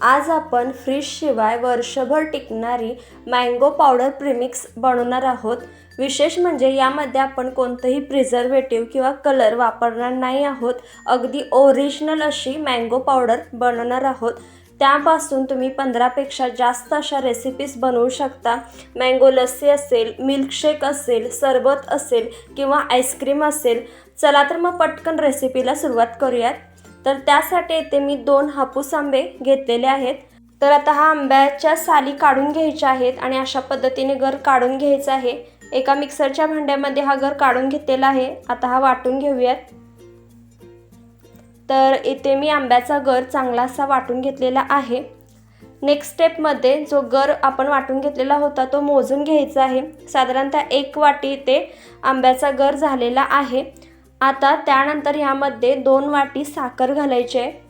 आज आपण फ्रीजशिवाय वर्षभर टिकणारी मँगो पावडर प्रिमिक्स बनवणार आहोत. विशेष म्हणजे यामध्ये आपण कोणतंही प्रिझर्वेटिव्ह किंवा कलर वापरणार नाही आहोत. अगदी ओरिजिनल अशी मँगो पावडर बनवणार आहोत. त्यापासून तुम्ही पंधरापेक्षा जास्त अशा रेसिपीज बनवू शकता. मँगो लस्सी असेल मिल्कशेक असेल सरबत असेल किंवा आईस्क्रीम असेल. चला तर मग पटकन रेसिपीला सुरुवात करूयात. तर त्यासाठी येथे मी दोन हापूस आंबे घेतलेले आहेत. तर आता हा आंब्याच्या साली काढून घ्यायच्या आहेत आणि अशा पद्धतीने गर काढून घ्यायचं आहे. एका मिक्सरच्या भांड्यामध्ये हा गर काढून घेतलेला आहे. आता हा वाटून घेऊयात. तर इथे मी आंब्याचा गर चांगला असा वाटून घेतलेला आहे. नेक्स्ट स्टेपमध्ये जो गर आपण वाटून घेतलेला होता तो मोजून घ्यायचा आहे. साधारणतः एक वाटी इथे आंब्याचा गर झालेला आहे. आता त्यानंतर ह्यामध्ये दोन वाटी साखर घालायची. आहे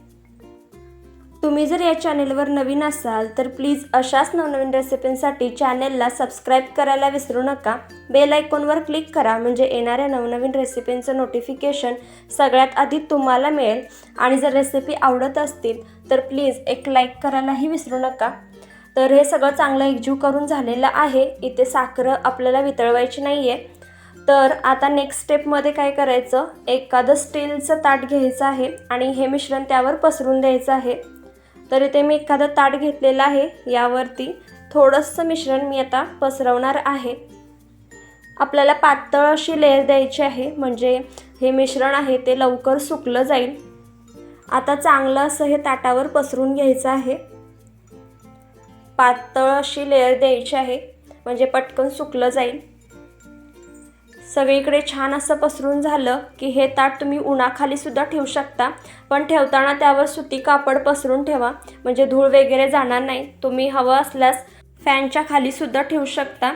तुम्ही जर या चॅनेलवर नवीन असाल तर प्लीज अशाच नवनवीन रेसिपींसाठी चॅनेलला सबस्क्राईब करायला विसरू नका. बेल आयकॉनवर क्लिक करा म्हणजे येणाऱ्या नवनवीन रेसिपींचं नोटिफिकेशन सगळ्यात आधी तुम्हाला मिळेल. आणि जर रेसिपी आवडत असतील तर प्लीज एक लाईक करायलाही विसरू नका. तर हे सगळं चांगलं एकजीव करून झालेलं आहे. इथे साखर आपल्याला वितळवायची नाही आहे तर आता नेक्स्ट स्टेपमध्ये काय करायचं? एखादं स्टीलचं ताट घ्यायचं आहे आणि हे मिश्रण त्यावर पसरून द्यायचं आहे. तर इथे मी एखादं ताट घेतलेलं आहे. यावरती थोडंसं मिश्रण मी आता पसरवणार आहे. आपल्याला पातळ अशी लेअर द्यायची आहे. म्हणजे हे मिश्रण आहे ते लवकर सुकलं जाईल. आता चांगलं असं हे ताटावर पसरून घ्यायचं आहे. पातळ अशी लेअर द्यायची आहे. म्हणजे पटकन सुकलं जाईल. सगळीकडे छान असं पसरून झालं की हे ताट तुम्ही उन्हाखाली सुद्धा ठेवू शकता. पण ठेवताना त्यावर सुती कापड पसरून ठेवा. म्हणजे धूळ वगैरे जाणार नाही. तुम्ही हवं असल्यास फॅनच्या खाली सुद्धा ठेवू शकता.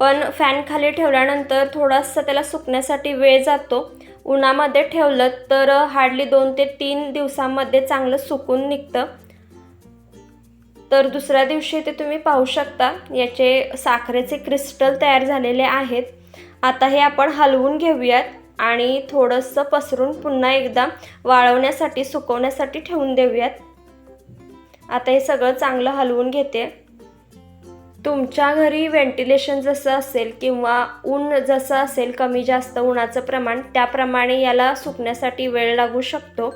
पण फॅन खाली ठेवल्यानंतर थोडासा त्याला सुकण्यासाठी वेळ जातो. उन्हामध्ये ठेवलं तर हार्डली दोन ते तीन दिवसांमध्ये चांगलं सुकून निघतं. तर दुसऱ्या दिवशी ते तुम्ही पाहू शकता. याचे साखरेचे क्रिस्टल तयार झालेले आहेत. आता हे आपण हलवून घेऊयात आणि थोडंसं पसरून पुन्हा एकदा वाळवण्यासाठी सुकवण्यासाठी ठेवून देऊयात. आता हे सगळं चांगलं हलवून घेते. तुमच्या घरी व्हेंटिलेशन जसं असेल किंवा ऊन जसं असेल कमी जास्त उन्हाचं प्रमाण त्याप्रमाणे याला सुकण्यासाठी वेळ लागू शकतो.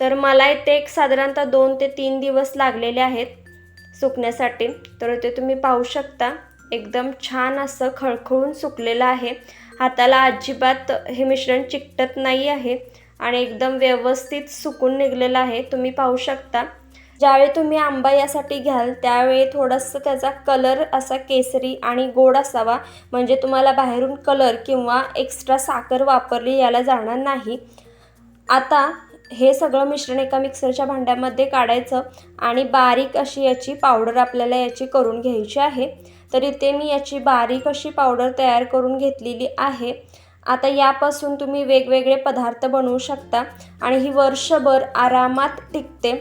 तर मला इथे एक साधारणतः दोन ते तीन दिवस लागलेले आहेत सुकण्यासाठी. तर ते तुम्ही पाहू शकता. एकदम छान असं खळखळून सुकलेलं आहे. हाताला अजिबात हे मिश्रण चिकटत नाही आहे आणि एकदम व्यवस्थित सुकून निघलेलं आहे. तुम्ही पाहू शकता. ज्यावेळी तुम्ही आंबा यासाठी घ्याल त्यावेळी थोडंसं त्याचा कलर असा केसरी आणि गोड असावा. म्हणजे तुम्हाला बाहेरून कलर किंवा एक्स्ट्रा साखर वापरली याला जाणार नाही. आता हे सगळं मिश्रण एका मिक्सरच्या भांड्यामध्ये काढायचं आणि बारीक अशी याची पावडर आपल्याला याची करून घ्यायची आहे. तर इथे मी याची बारीक अशी पावडर तयार करून घेतलेली आहे. आता यापासून तुम्ही वेगवेगळे पदार्थ बनवू शकता आणि ही वर्षभर आरामात टिकते.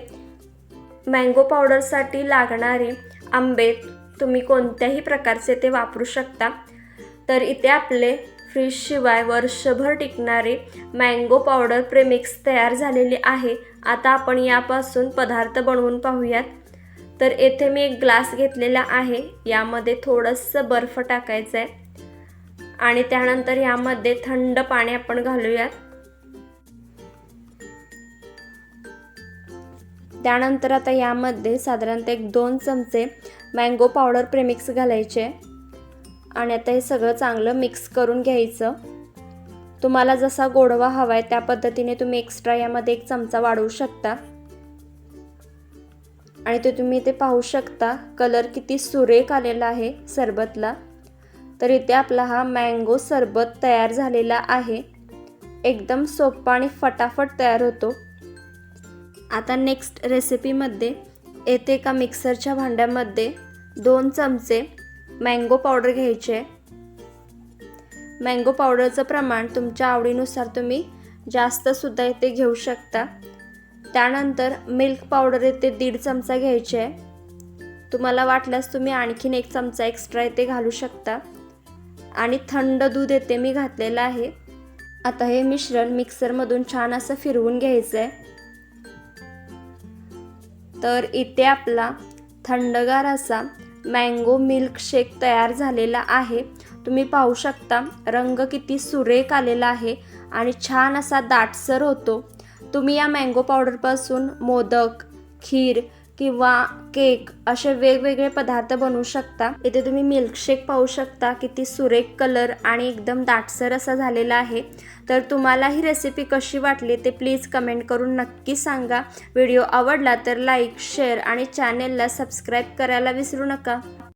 मँगो पावडरसाठी लागणारे आंबे तुम्ही कोणत्याही प्रकारचे ते वापरू शकता. तर इथे आपले फ्रीजशिवाय वर्षभर टिकणारे मँगो पावडर प्रेमिक्स तयार झालेले आहे. आता आपण यापासून पदार्थ बनवून पाहूयात. तर येथे मी एक ग्लास घेतलेला आहे. यामध्ये थोडंसं बर्फ टाकायचं आहे आणि त्यानंतर यामध्ये थंड पाणी आपण घालूयात. त्यानंतर आता यामध्ये साधारणतः एक दोन चमचे मँगो पावडर प्रेमिक्स घालायचे. आणि आता हे सगळं चांगलं मिक्स करून घ्यायचं. तुम्हाला जसा गोडवा हवा आहे त्या पद्धतीने तुम्ही एक्स्ट्रा यामध्ये एक चमचा वाढवू शकता. आणि ते तुम्ही इथे पाहू शकता कलर किती सुरेख आलेला आहे सरबतला. तर इथे आपला हा मँगो सरबत तयार झालेला आहे. एकदम सोपा आणि फटाफट तयार होतो. आता नेक्स्ट रेसिपीमध्ये येथे एका मिक्सरच्या भांड्यामध्ये दोन चमचे मँगो पावडर घ्यायचे. मँगो पावडरचं प्रमाण तुमच्या आवडीनुसार तुम्ही जास्तसुद्धा इथे घेऊ शकता. त्यानंतर मिल्क पावडर येते दीड चमचा घ्यायचे. आहे तुम्हाला वाटल्यास तुम्ही आणखीन एक चमचा एक्स्ट्रा येथे घालू शकता. आणि थंड दूध येते मी घातलेलं आहे. आता हे मिश्रण मिक्सरमधून छान असं फिरवून घ्यायचं आहे तर इथे आपला थंडगार असा मँगो मिल्कशेक तयार झालेला आहे. तुम्ही पाहू शकता रंग किती सुरेख आलेला आहे आणि छान असा दाटसर होतो. तुम्ही या मँगो पावडरपासून मोदक खीर किंवा केक असे वेगवेगळे पदार्थ बनवू शकता. इथे तुम्ही मिल्कशेक पाहू शकता किती सुरेख कलर आणि एकदम दाटसर असा झालेला आहे. तर तुम्हाला ही रेसिपी कशी वाटली ते प्लीज कमेंट करून नक्की सांगा. व्हिडिओ आवडला तर लाईक शेअर आणि चॅनेलला सबस्क्राईब करायला विसरू नका.